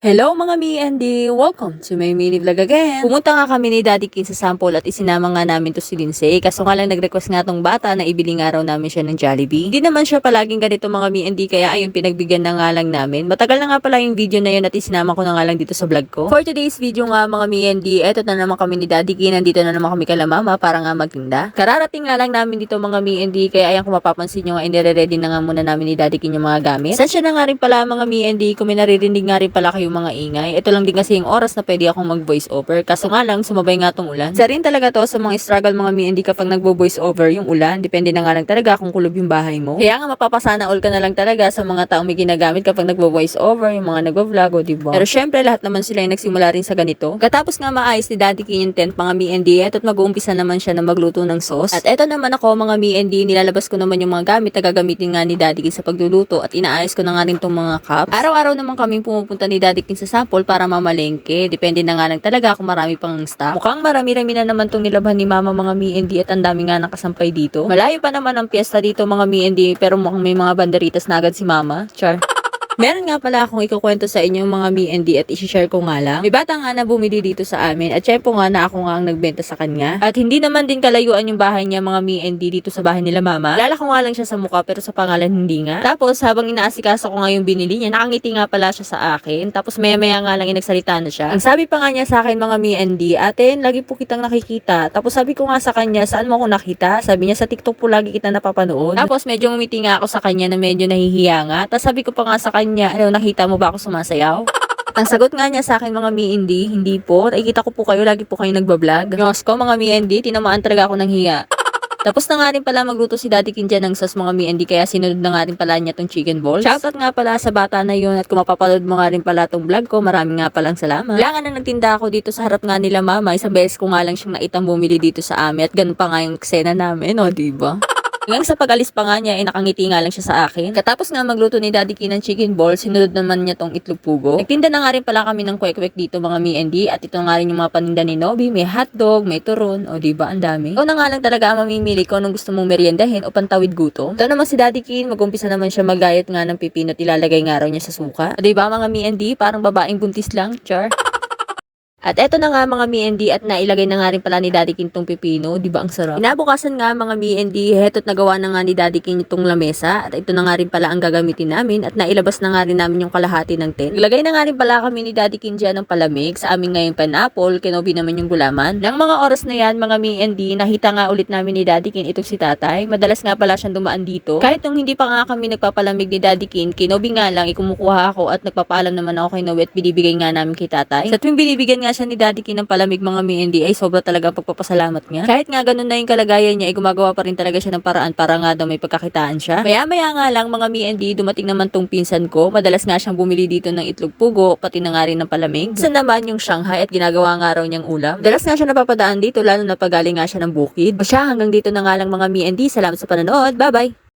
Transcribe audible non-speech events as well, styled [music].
Hello mga di, welcome to my mini vlog again. Pumunta nga kami ni Daddy King sa sample at isinama nga namin to si Lindsay. Kaso nga lang nag-request nga tong bata na ibili nga raw namin siya ng Jollibee. Hindi naman siya palaging ganito mga di, kaya ayun pinagbigyan na nga lang namin. Matagal na nga pala yung video na yun at isinama ko na nga lang dito sa vlog ko. For today's video nga mga di, eto na naman kami ni Daddy King. Nandito na naman kami kala mama para nga magtinda. Kararating nga lang namin dito mga di, kaya ayan kung mapapansin nyo nga inire-ready na nga muna namin ni Daddy King yung mga gamit. Sensya na nga rin pala mga mi and di, kung may naririnig nga rin pala kayong mga ingay. Ito lang din kasi yung oras na pwede akong mag voice over. Kaso nga lang, sumabay nga tong ulan. Sa rin talaga to sa mga struggle mga mi hindi kapag nagbo voice over yung ulan. Depende na nga lang talaga kung kulob yung bahay mo. Kaya nga mapapasana all ka na lang talaga sa mga taong may ginagamit kapag nagbo voice over, yung mga nagvo-vlog o diba. Pero syempre lahat naman sila yung nagsimula rin sa ganito. Katapos nga maayos ni Daddy King yung tent mga mi and at mag-uumpisa naman siya na magluto ng sauce. At eto naman ako mga mi and nilalabas ko naman yung mga gamit na gagamitin nga ni Daddy King sa pagluluto at inaayos ko na nga rin tong mga cups. Araw-araw naman kaming pumupunta ni Daddy King sa sample para mamalengke. Depende na nga lang talaga kung marami pang stock. Mukhang marami-rami na naman tong nilabhan ni Mama mga mi and at ang dami nga nakasampay dito. Malayo pa naman ang piyesta dito mga mi and pero mukhang may mga banderitas na agad si Mama. Char. Meron nga pala akong ikukwento sa inyo mga me at isi-share ko nga lang. May bata nga na bumili dito sa amin at syempre nga na ako nga ang nagbenta sa kanya. At hindi naman din kalayuan yung bahay niya mga me dito sa bahay nila mama. Lala ko nga lang siya sa mukha pero sa pangalan hindi nga. Tapos habang inaasikaso ko nga yung binili niya, nakangiti nga pala siya sa akin. Tapos maya maya nga lang inagsalita na siya. Ang sabi pa nga niya sa akin mga me and ate lagi po kitang nakikita. Tapos sabi ko nga sa kanya, saan mo ako nakita? Sabi niya sa TikTok po lagi kita napapanood. Tapos medyo ngumiti nga ako sa kanya na medyo nahihiya nga. Tapos sabi ko pa nga sa kanya, ano nakita mo ba ako sumasayaw? At [laughs] ang sagot nga niya sa akin mga mi hindi, po. Nakikita ko po kayo, lagi po kayo nagbablog. Yung ko mga hindi, tinamaan talaga ako ng hiya. Tapos na nga rin pala magluto si Daddy King dyan ng sauce mga hindi kaya sinunod na nga rin pala niya tong chicken balls. Shoutout nga pala sa bata na yun at kung mapapanood mo nga rin pala tong vlog ko, maraming nga palang salamat. Kailangan na nagtinda ako dito sa harap nga nila mama, isang beses ko nga lang siyang naitang bumili dito sa amin at ganun pa nga yung eksena namin, o diba? Hanggang sa pag-alis pa nga niya, eh, nakangiti nga lang siya sa akin. Katapos nga magluto ni Daddy King ng chicken ball, sinunod naman niya tong itlog pugo. Nagtinda na nga rin pala kami ng kwek-kwek dito mga D, at ito nga rin yung mga paninda ni Nobi, may hotdog, may turon, o di ba ang dami. Ikaw na nga lang talaga ang mamimili ko nung gusto mong meriendahin o pantawid gutom. Ito naman si Daddy King, mag-umpisa naman siya magayat nga ng pipino at ilalagay nga raw niya sa suka. O di ba mga D, parang babaeng buntis lang, char. At eto na nga mga mi and D at nailagay na nga rin pala ni Daddy King tong pipino, di ba ang sarap? Inabukasan nga mga mi and D, heto't nagawa na nga ni Daddy King itong lamesa at ito na nga rin pala ang gagamitin namin at nailabas na nga rin namin yung kalahati ng tent. Naglagay na nga rin pala kami ni Daddy King dyan ng palamig sa amin ngayong pineapple, kinobi naman yung gulaman. Nang mga oras na yan mga mi and D, nakita nga ulit namin ni Daddy King itong si tatay. Madalas nga pala siyang dumaan dito. Kahit nung hindi pa nga kami nagpapalamig ni Daddy King, kinobi nga lang, ikumukuha ako at nagpapaalam naman ako kay Noe at binibigay nga namin kay tatay. Sa tuwing binibigyan nga siya ni Daddy King ng palamig mga mi and D, ay sobra talaga ang pagpapasalamat niya. Kahit nga ganun na yung kalagayan niya, ay gumagawa pa rin talaga siya ng paraan para nga daw may pagkakitaan siya. Maya-maya nga lang mga mi and D, dumating naman tong pinsan ko. Madalas nga siyang bumili dito ng itlog pugo, pati na nga rin ng palamig. Sa naman yung Shanghai at ginagawa nga raw niyang ulam. Madalas nga siya napapadaan dito, lalo na pagaling nga siya ng bukid. O siya, hanggang dito na nga lang mga mi and D. Salamat sa panonood. Bye-bye!